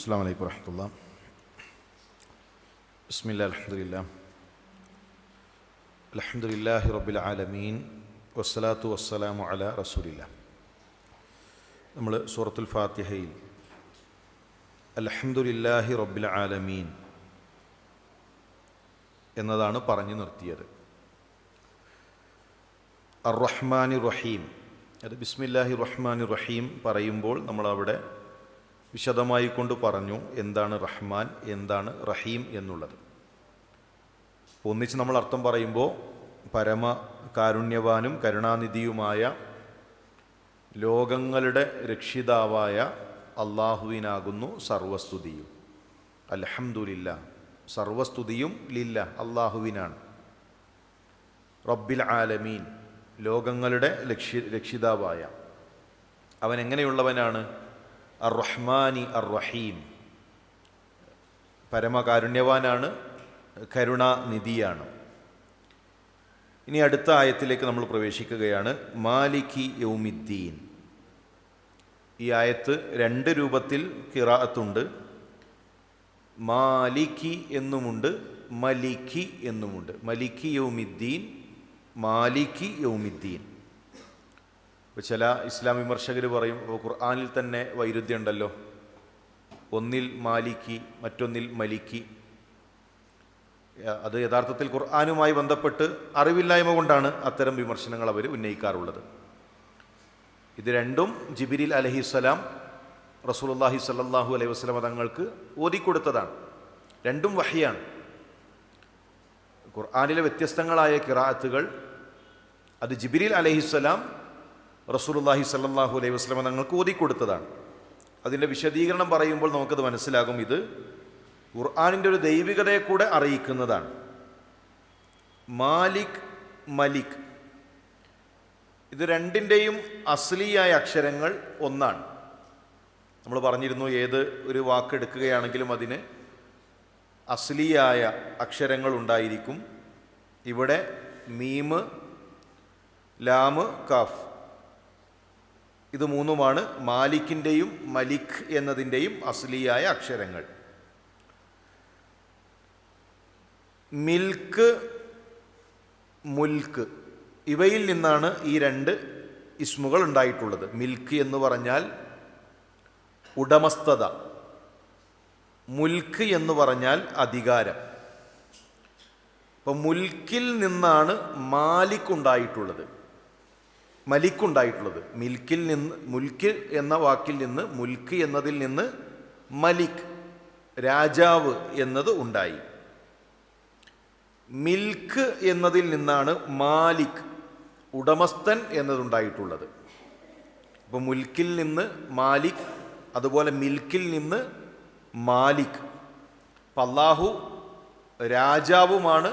അസ്സാം വലൈക്കും വരഹമുല്ല ബിസ്മില്ല അലഹദില്ല അലഹദില്ലാഹി റബ്ബിൽ ആലമീൻ. വസ്സലാത്തു വസ്സലാമു അല റസൂലില്ല. നമ്മൾ സൂറത്തുൽ ഫാത്തിഹയിൽ അലഹദില്ലാഹി റബ്ബിൽ ആലമീൻ എന്നതാണ് പറഞ്ഞു നിർത്തിയത്. അർ റഹ്മാനി റഹീം. അത് ബിസ്മില്ലാഹി റഹ്മാനി റഹീം പറയുമ്പോൾ നമ്മളവിടെ വിശദമായി കൊണ്ട് പറഞ്ഞു എന്താണ് റഹ്മാൻ എന്താണ് റഹീം എന്നുള്ളത്. ഒന്നിച്ച് നമ്മൾ അർത്ഥം പറയുമ്പോൾ പരമ കാരുണ്യവാനും കരുണാനിധിയുമായ ലോകങ്ങളുടെ രക്ഷിതാവായ അള്ളാഹുവിനാകുന്നു സർവസ്തുതിയും. അലഹമുല്ല സർവസ്തുതിയും ലില്ല അള്ളാഹുവിനാണ്. റബ്ബിൽ ആലമീൻ ലോകങ്ങളുടെ ലക്ഷി രക്ഷിതാവായ. അവൻ എങ്ങനെയുള്ളവനാണ്? അർ റഹ്മാനി റഹീം പരമകാരുണ്യവാനാണ് കരുണാനിധിയാണ്. ഇനി അടുത്ത ആയത്തിലേക്ക് നമ്മൾ പ്രവേശിക്കുകയാണ്. മാലിക്കി യൗമിദ്ദീൻ. ഈ ആയത്ത് രണ്ട് രൂപത്തിൽ കിറാത്തുണ്ട് മാലിക്കി എന്നുമുണ്ട് മലിക്കി എന്നുമുണ്ട്. മലിക്കി യൗമിദ്ദീൻ മാലിക്കി യൗമിദ്ദീൻ. ഇപ്പോൾ ചില ഇസ്ലാം വിമർശകർ പറയും അപ്പോൾ ഖുർആാനിൽ തന്നെ വൈരുദ്ധ്യം ഉണ്ടല്ലോ. ഒന്നിൽ മാലിക്കി മറ്റൊന്നിൽ മലിക്കി അത് യഥാർത്ഥത്തിൽ ഖുർആാനുമായി ബന്ധപ്പെട്ട് അറിവില്ലായ്മ കൊണ്ടാണ് അത്തരം വിമർശനങ്ങൾ അവർ ഉന്നയിക്കാറുള്ളത്. ഇത് രണ്ടും ജിബിരിൽ അലഹിസ്സലാം റസൂലുല്ലാഹി സല്ലാഹു അലൈഹി വസ്ലമ തങ്ങൾക്ക് ഓതിക്കൊടുത്തതാണ്. രണ്ടും വഹിയാണ്. ഖുർആാനിലെ വ്യത്യസ്തങ്ങളായ കിറാത്തുകൾ അത് ജിബിരിൽ അലഹിസ്സലാം റസൂലുല്ലാഹി സല്ലാഹു അലൈഹി വസ്ലമ തങ്ങൾക്ക് ഓതിക്കൊടുത്തതാണ്. അതിന്റെ വിശദീകരണം പറയുമ്പോൾ നമുക്കത് മനസ്സിലാകും. ഇത് ഖുർആാനിന്റെ ഒരു ദൈവികതയെ കൂടെ അറിയിക്കുന്നതാണ്. മാലിക് മലിക്. ഇത് രണ്ടിന്റെയും അസ്ലിയായ അക്ഷരങ്ങൾ ഒന്നാണ്. നമ്മൾ പറഞ്ഞിരുന്നു ഏത് ഒരു വാക്ക് എടുക്കുകയാണെങ്കിലും അതിന് അസ്ലിയായ അക്ഷരങ്ങൾ ഉണ്ടായിരിക്കും. ഇവിടെ മീമ് ലാമ് കാഫ്. ഇത് മൂന്നുമാണ് മാലിക്കിന്റെയും മലിക് എന്നതിന്റെയും അസ്ലിയായ അക്ഷരങ്ങൾ. മിൽക്ക് മുൽക്ക്. ഇവയിൽ നിന്നാണ് ഈ രണ്ട് ഇസ്മുകൾ ഉണ്ടായിട്ടുള്ളത്. മിൽക്ക് എന്ന് പറഞ്ഞാൽ ഉടമസ്ഥത. മുൽക്ക് എന്ന് പറഞ്ഞാൽ അധികാരം. അപ്പം മുൽക്കിൽ നിന്നാണ് മാലിക് ഉണ്ടായിട്ടുള്ളത്. മലിക്കുണ്ടായിട്ടുള്ളത്. മിൽക്കിൽ നിന്ന് മുൽക്ക് എന്ന വാക്കിൽ നിന്ന് മുൽക്ക് എന്നതിൽ നിന്ന് മലിക് രാജാവ് എന്നത് ഉണ്ടായി. മിൽക്ക് എന്നതിൽ നിന്നാണ് മാലിക് ഉടമസ്ഥൻ എന്നതുണ്ടായിട്ടുള്ളത്. അപ്പോൾ മുൽക്കിൽ നിന്ന് മാലിക് അതുപോലെ മിൽക്കിൽ നിന്ന് മാലിക്. അപ്പം അള്ളാഹു രാജാവുമാണ്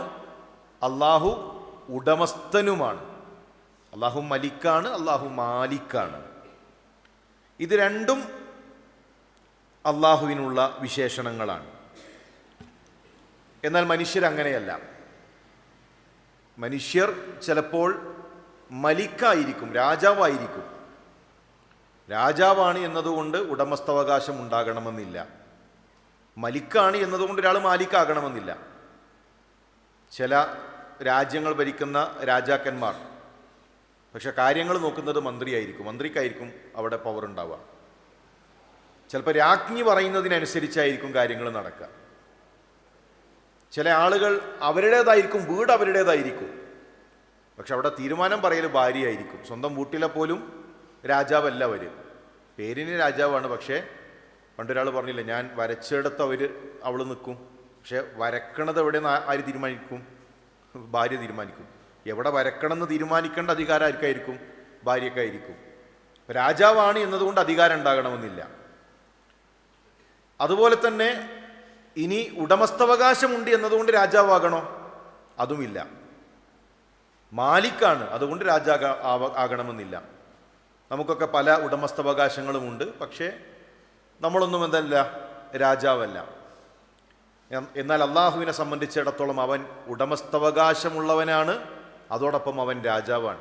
അള്ളാഹു ഉടമസ്ഥനുമാണ്. അള്ളാഹു മലിക്കാണ് അള്ളാഹു മാലിക്കാണ്. ഇത് രണ്ടും അള്ളാഹുവിനുള്ള വിശേഷണങ്ങളാണ്. എന്നാൽ മനുഷ്യരങ്ങനെയല്ല മനുഷ്യർ ചിലപ്പോൾ മലിക്കായിരിക്കും രാജാവായിരിക്കും. രാജാവാണ് എന്നതുകൊണ്ട് ഉടമസ്ഥാവകാശം ഉണ്ടാകണമെന്നില്ല. മലിക്കാണ് എന്നതുകൊണ്ട് ഒരാൾ മാലിക്കാകണമെന്നില്ല. ചില രാജ്യങ്ങൾ ഭരിക്കുന്ന രാജാക്കന്മാർ പക്ഷെ കാര്യങ്ങൾ നോക്കുന്നത് മന്ത്രിയായിരിക്കും. മന്ത്രിക്കായിരിക്കും അവിടെ പവർ ഉണ്ടാവുക. ചിലപ്പോൾ രാജ്ഞി പറയുന്നതിനനുസരിച്ചായിരിക്കും കാര്യങ്ങൾ നടക്കുക. ചില ആളുകൾ അവരുടേതായിരിക്കും വീട് അവരുടേതായിരിക്കും. പക്ഷെ അവിടെ തീരുമാനം പറയൽ ഭാര്യയായിരിക്കും. സ്വന്തം വീട്ടിലെ പോലും രാജാവല്ല അവർ പേരിന് രാജാവാണ് പക്ഷേ പണ്ടൊരാൾ പറഞ്ഞില്ല ഞാൻ വരച്ചെടുത്ത് അവർ അവൾ നിൽക്കും. പക്ഷെ വരക്കണത് എവിടെ നിന്ന് ആര് തീരുമാനിക്കും? ഭാര്യ തീരുമാനിക്കും. എവിടെ വരക്കണം വരക്കണമെന്ന് തീരുമാനിക്കേണ്ട അധികാരം ആർക്കായിരിക്കും? ഭാര്യക്കായിരിക്കും രാജാവാണ് എന്നതുകൊണ്ട് അധികാരം ഉണ്ടാകണമെന്നില്ല. അതുപോലെ തന്നെ ഇനി ഉടമസ്ഥാവകാശമുണ്ട് എന്നതുകൊണ്ട് രാജാവാകണോ? അതുമില്ല. മാലിക്കാണ് അതുകൊണ്ട് രാജാ ആകണമെന്നില്ല. നമുക്കൊക്കെ പല ഉടമസ്ഥാവകാശങ്ങളുമുണ്ട് പക്ഷേ നമ്മളൊന്നും എന്തല്ല രാജാവല്ല. എന്നാൽ അള്ളാഹുവിനെ സംബന്ധിച്ചിടത്തോളം അവൻ ഉടമസ്ഥാവകാശമുള്ളവനാണ്. അതോടൊപ്പം അവൻ രാജാവാണ്.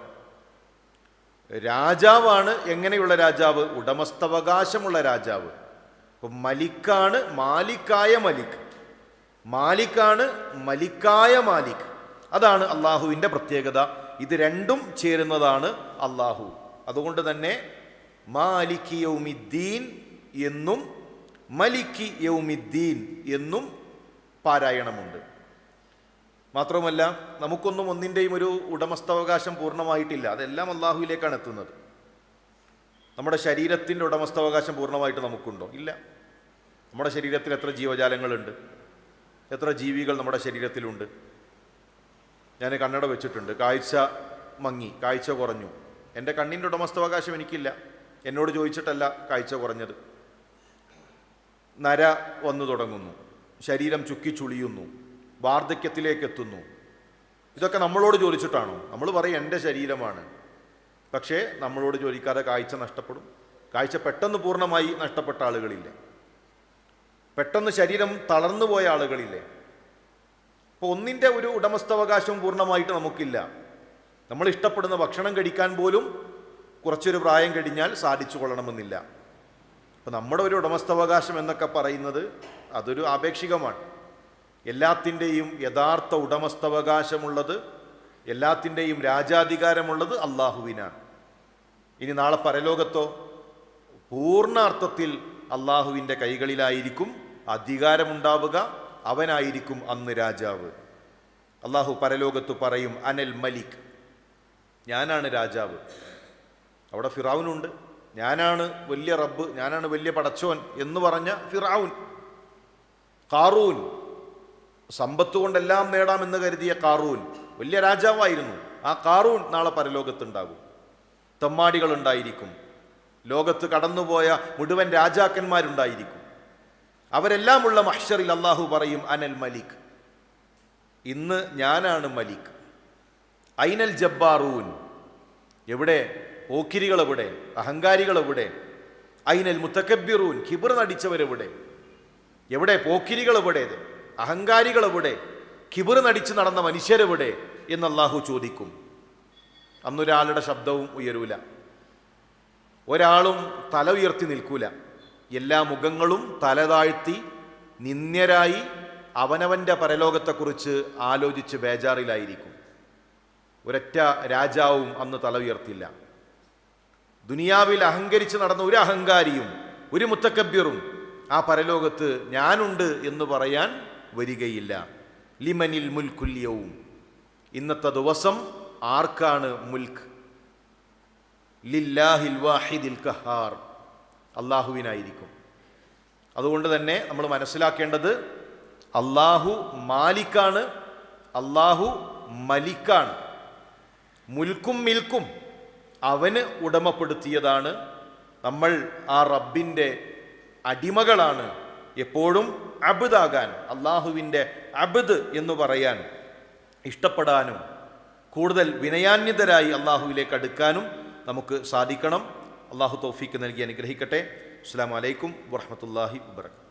രാജാവാണ് എങ്ങനെയുള്ള രാജാവ്? ഉടമസ്ഥാവകാശമുള്ള രാജാവ്. അപ്പം മലിക്കാണ് മാലിക്കായ മലിക്. മാലിക്കാണ് മലിക്കായ മാലിക്. അതാണ് അള്ളാഹുവിന്റെ പ്രത്യേകത. ഇത് രണ്ടും ചേരുന്നതാണ് അള്ളാഹു. അതുകൊണ്ട് തന്നെ മാലിക്കി യൗമിദ്ദീൻ എന്നും മലിക്കി യൗമിദ്ദീൻ എന്നും പാരായണമുണ്ട്. മാത്രമല്ല നമുക്കൊന്നും ഒന്നിന്റെയും ഒരു ഉടമസ്ഥാവകാശം പൂർണമായിട്ടില്ല. അതെല്ലാം അള്ളാഹുവിലേക്കാണ് എത്തുന്നത്. നമ്മുടെ ശരീരത്തിന്റെ ഉടമസ്ഥാവകാശം പൂർണമായിട്ട് നമുക്കുണ്ടോ? ഇല്ല. നമ്മുടെ ശരീരത്തിൽ എത്ര ജീവജാലങ്ങളുണ്ട്? എത്ര ജീവികൾ നമ്മുടെ ശരീരത്തിലുണ്ട്? ഞാൻ കണ്ണട വെച്ചിട്ടുണ്ട്. കാഴ്ച മങ്ങി കാഴ്ച കുറഞ്ഞു. എന്റെ കണ്ണിന്റെ ഉടമസ്ഥാവകാശം എനിക്കില്ല. എന്നോട് ചോദിച്ചിട്ടല്ല കാഴ്ച കുറഞ്ഞത്. നര വന്നു തുടങ്ങുന്നു. ശരീരം ചുക്കിച്ചുളിയുന്നു വാർദ്ധക്യത്തിലേക്ക് എത്തുന്നു ഇതൊക്കെ നമ്മളോട് ചോദിച്ചിട്ടാണോ? നമ്മൾ പറയും എന്റെ ശരീരമാണ്. പക്ഷേ നമ്മളോട് ചോദിക്കാതെ കാഴ്ച നഷ്ടപ്പെടും. കാഴ്ച പെട്ടെന്ന് പൂർണമായി നഷ്ടപ്പെട്ട ആളുകളില്ല. പെട്ടെന്ന് ശരീരം തളർന്നു പോയ ആളുകളില്ലേ? അപ്പോൾ ഒന്നിന്റെ ഒരു ഉടമസ്ഥാവകാശം പൂർണമായിട്ട് നമുക്കില്ല. നമ്മൾ ഇഷ്ടപ്പെടുന്ന ഭക്ഷണം കഴിക്കാൻ പോലും കുറച്ചൊരു പ്രായം കഴിഞ്ഞാൽ സാധിച്ചു കൊള്ളണമെന്നില്ല. അപ്പം നമ്മുടെ ഒരു ഉടമസ്ഥാവകാശം എന്നൊക്കെ പറയുന്നത് അതൊരു ആപേക്ഷികമാണ്. എല്ലാത്തിന്റെയും യഥാർത്ഥ ഉടമസ്ഥാവകാശമുള്ളത് എല്ലാത്തിന്റെയും രാജാധികാരമുള്ളത് അള്ളാഹുവിനാണ്. ഇനി നാളെ പരലോകത്തോ പൂർണ അർത്ഥത്തിൽ അള്ളാഹുവിന്റെ കൈകളിലായിരിക്കും അധികാരമുണ്ടാവുക അവനായിരിക്കും അന്ന് രാജാവ്. അള്ളാഹു പരലോകത്ത് പറയും അനൽ മലിക്. ഞാനാണ് രാജാവ്. അവിടെ ഫിറാവുനുണ്ട്. ഞാനാണ് വലിയ റബ്ബ് ഞാനാണ് വലിയ പടച്ചോൻ എന്ന് പറഞ്ഞ ഫിറാവുൻ. കാറൂൻ സമ്പത്ത് കൊണ്ടെല്ലാം നേടാമെന്ന് കരുതിയ കാറൂൻ വലിയ രാജാവായിരുന്നു. ആ കാറൂൻ നാളെ പരലോകത്തുണ്ടാകും. തെമ്മാടികളുണ്ടായിരിക്കും. ലോകത്ത് കടന്നുപോയ മുഴുവൻ രാജാക്കന്മാരുണ്ടായിരിക്കും. അവരെല്ലാമുള്ള മഹ്ഷറിൽ അള്ളാഹു പറയും അനൽ മലിക്. ഇന്ന് ഞാനാണ് മലിക്. ഐനൽ ജബ്ബാറൂൻ. എവിടെ? ഓക്കിരികൾ എവിടെ അഹങ്കാരികൾ എവിടെ ഐനൽ മുത്തക്കബിറൂൻ കിബിർ നടിച്ചവരെവിടെ? എവിടെ? പോക്കിരികൾ എവിടെ അഹങ്കാരികൾ എവിടെ കിബിർ നടിച്ച് നടന്ന മനുഷ്യരെവിടെ? എന്ന് അള്ളാഹു ചോദിക്കും. അന്നൊരാളുടെ ശബ്ദവും ഉയരൂല. ഒരാളും തല ഉയർത്തി നിൽക്കൂല. എല്ലാ മുഖങ്ങളും തല താഴ്ത്തി നിന്ദ്യരായി അവനവന്റെ പരലോകത്തെക്കുറിച്ച് ആലോചിച്ച് ബേജാറിലായിരിക്കും. ഒരൊറ്റ രാജാവും അന്ന് തല ഉയർത്തില്ല. ദുനിയാവിൽ അഹങ്കരിച്ച് നടന്ന ഒരു അഹങ്കാരിയും ഒരു മുത്തക്കബ്യറും ആ പരലോകത്ത് ഞാനുണ്ട് എന്ന് പറയാൻ വരികയില്ല. ലിമനിൽ മുൽക്കുല്യവും ഇന്നത്തെ ദിവസം ആർക്കാണ് മുൽക്ക്? ലില്ലാഹിൽ വാഹിദിൽ കഹാർ അള്ളാഹുവിനായിരിക്കും. അതുകൊണ്ട് തന്നെ നമ്മൾ മനസ്സിലാക്കേണ്ടത് അള്ളാഹു മാലിക്കാണ് അള്ളാഹു മലിക്കാണ്. മുൽക്കും മിൽക്കും അവന് ഉടമപ്പെടുത്തിയതാണ്. നമ്മൾ ആ റബ്ബിന്റെ അടിമകളാണ്. എപ്പോഴും അബുദാകാൻ അള്ളാഹുവിന്റെ അബുദ് എന്ന് പറയാൻ ഇഷ്ടപ്പെടാനും കൂടുതൽ വിനയാന്യതരായി അള്ളാഹുവിലേക്ക് അടുക്കാനും നമുക്ക് സാധിക്കണം. അള്ളാഹു തോഫീക്ക് നൽകി അനുഗ്രഹിക്കട്ടെ. അസ്സാം വലൈക്കും വാഹമത്തല്ലാഹി വബർക്കാത്തു